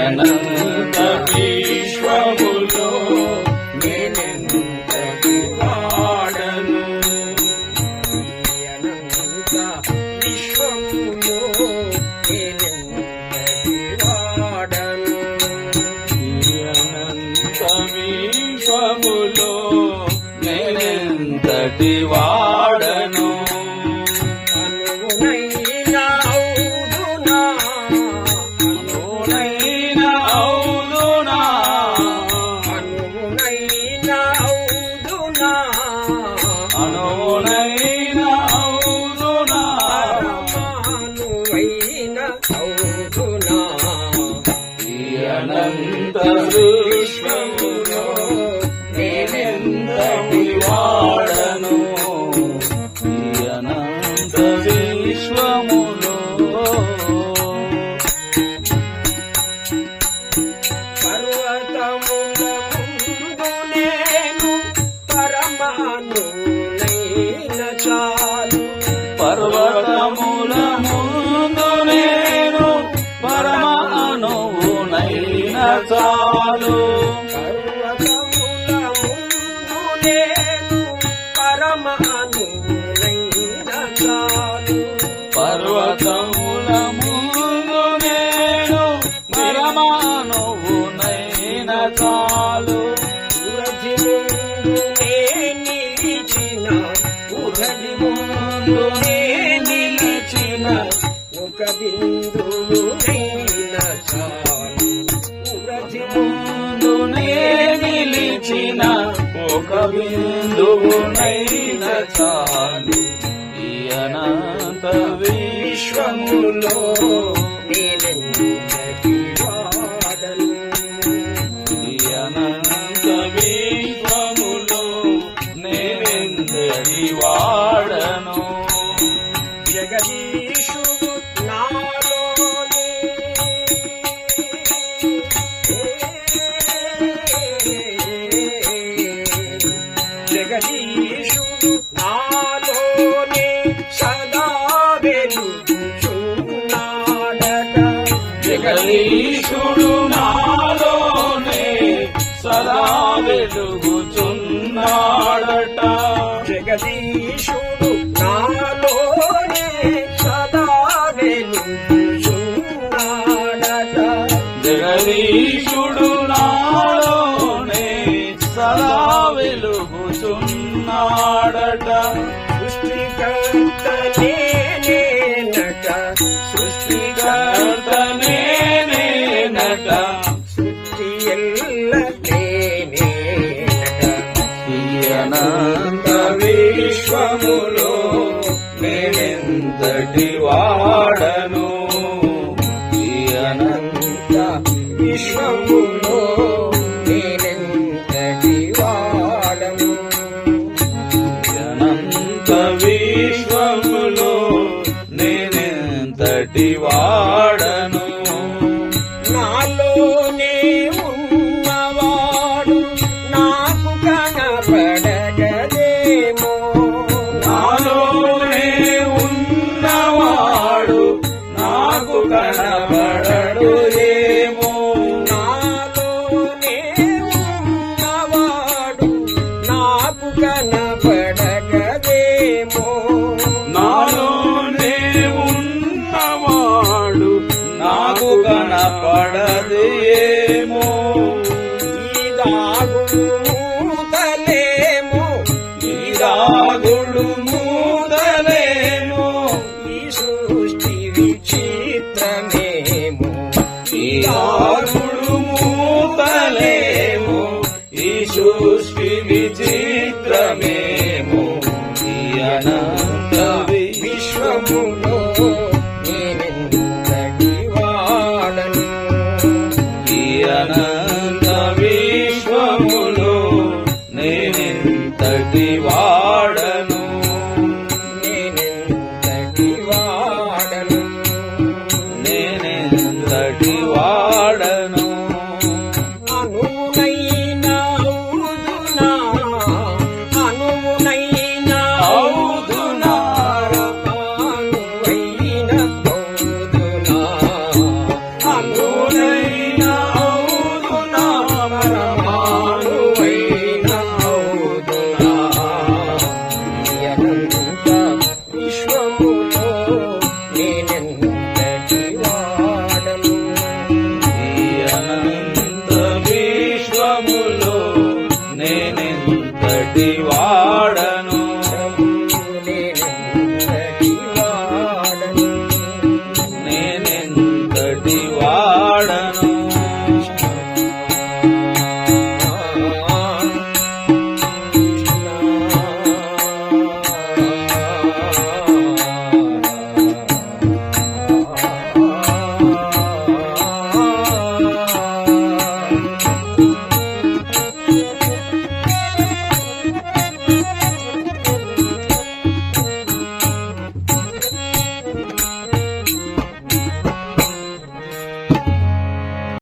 అనంత విశ్వములో నేనెంతటి వాడను అనంత విశ్వములో నేనెంతటి వాడను ఈ అనంత విశ్వములో నేనెంతటి వా అవుదునా ఈ అనంత విశ్వములో నేనెంతటి వాడను? ఈ అనంత విశ్వములో పర్వతముల ముందు నేను పరమానునైన చాలు. పర్వతముల పర్వతముల ముందు నేను పర్వతముల ముందు నేను పరమ అనువునైన చాలు ఉరధి ముందు నిలిచిన ఉరధి ముందు నిలిచిన ఒక బిందువునైన చాలు. బిందువునైన చాలు. ఈ అనంత విశ్వములో జగదీశుడు నాలోనే సదా వెలుగుచున్నాడట. జగదీశుడు నాలోనే సదా వెలుగుచున్నాడట. జగదీశుడు నాలోనే సదా వెలుగుచున్నాడట. సృష్టికర్త ఎంతటి వాడను. ఈ అనంత విశ్వములో నేనెంతటి వాడను. అనంత విశ్వములో నేనెంతటి వాడను ఈ రాగుడు మూదలేమో. ఈ సృష్టి విచిత్రమేమో. ఈ రాగుడు మూతలేమో ఈ సృష్టి విచిత్రమేమో. ఈ అనంత విశ్వములో నేనెంతటి వాడను. ఈ అనంత 你娃